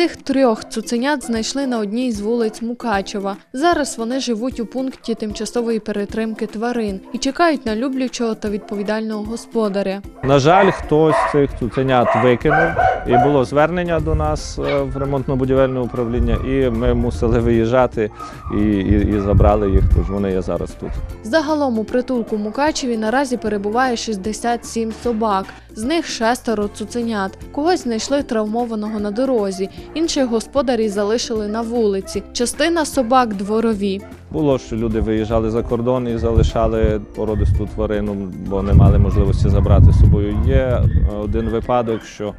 Цих трьох цуценят знайшли на одній з вулиць Мукачева. Зараз вони живуть у пункті тимчасової перетримки тварин і чекають на люблячого та відповідального господаря. На жаль, хтось цих цуценят викинув, і було звернення до нас е, в ремонтно-будівельне управління, і ми мусили виїжджати і, і, і забрали їх. Тож вони є зараз тут. Загалом у притулку Мукачеві наразі перебуває 67 собак. З них шестеро цуценят. Когось знайшли травмованого на дорозі, інших господарі залишили на вулиці. Частина собак дворові. Було, що люди виїжджали за кордон і залишали породисту тварину, бо не мали можливості забрати з собою. Є е, один випадок, що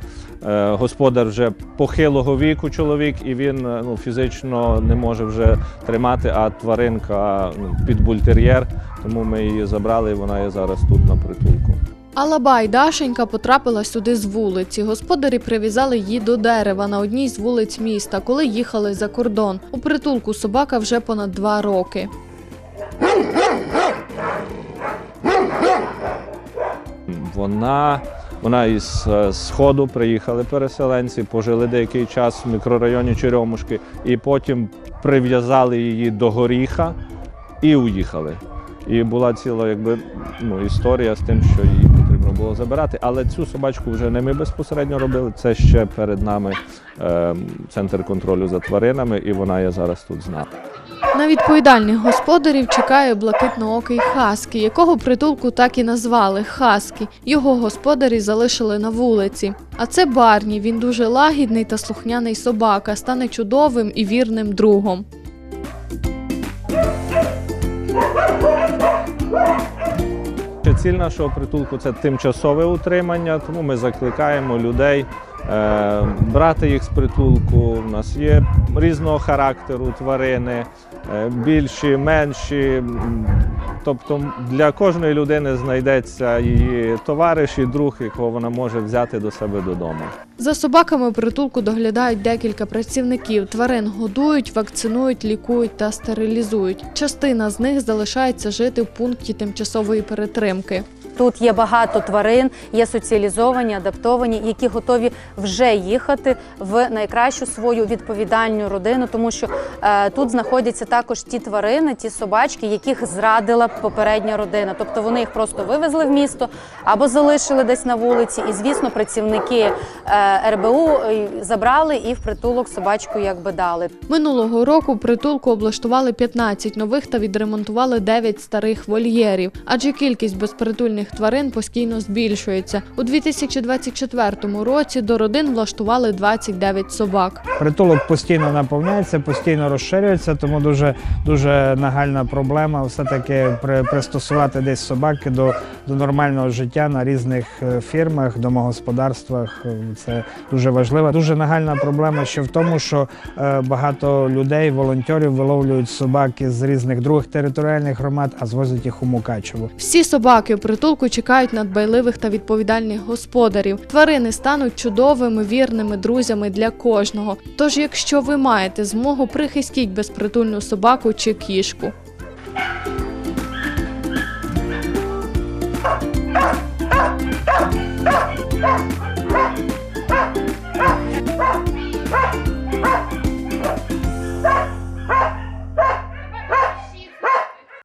е, господар вже похилого віку чоловік, і він е, ну, фізично не може вже тримати, а тваринка ну, підбультер'єр, тому ми її забрали, і вона є зараз тут на притулку. Алаба й Дашенька потрапила сюди з вулиці. Господарі прив'язали її до дерева на одній з вулиць міста, коли їхали за кордон. У притулку собака вже понад два роки. Вона, вона із е, сходу приїхали переселенці, пожили деякий час в мікрорайоні Черемушки, і потім прив'язали її до горіха і уїхали. І була ціла якби, ну, історія з тим, що її потрібно було забирати. Але цю собачку вже не ми безпосередньо робили. Це ще перед нами е, центр контролю за тваринами, і вона є зараз тут з нами. На відповідальних господарів чекає блакитноокий Хаскі, якого притулку так і назвали Хаскі. Його господарі залишили на вулиці. А це Барні. Він дуже лагідний та слухняний собака, стане чудовим і вірним другом. Ціль нашого притулку це тимчасове утримання, тому ми закликаємо людей е, брати їх з притулку. У нас є різного характеру тварини, е, більші, менші. Тобто для кожної людини знайдеться її товариш і друг, якого вона може взяти до себе додому. За собаками притулку доглядають декілька працівників. Тварин годують, вакцинують, лікують та стерилізують. Частина з них залишається жити в пункті тимчасової перетримки. Тут є багато тварин, є соціалізовані, адаптовані, які готові вже їхати в найкращу свою відповідальну родину, тому що е, тут знаходяться також ті тварини, ті собачки, яких зрадила попередня родина. Тобто вони їх просто вивезли в місто або залишили десь на вулиці. І звісно, працівники е, РБУ е, забрали і в притулок собачку якби дали. Минулого року притулку облаштували 15 нових та відремонтували 9 старих вольєрів, адже кількість безпритульних тварин постійно збільшується. У 2024 році до родин влаштували 29 собак. Притулок постійно наповняється, постійно розширюється, тому дуже дуже нагальна проблема все-таки при, пристосувати десь собаки до, до нормального життя на різних е, фірмах, домогосподарствах. Е, Це дуже важливо. Дуже нагальна проблема ще в тому, що е, багато людей, волонтерів виловлюють собаки з різних других територіальних громад, а звозять їх у Мукачево. Всі собаки в притулку чекають на дбайливих та відповідальних господарів. Тварини стануть чудовими, вірними друзями для кожного. Тож, якщо ви маєте змогу, прихистіть безпритульну собаку чи кішку.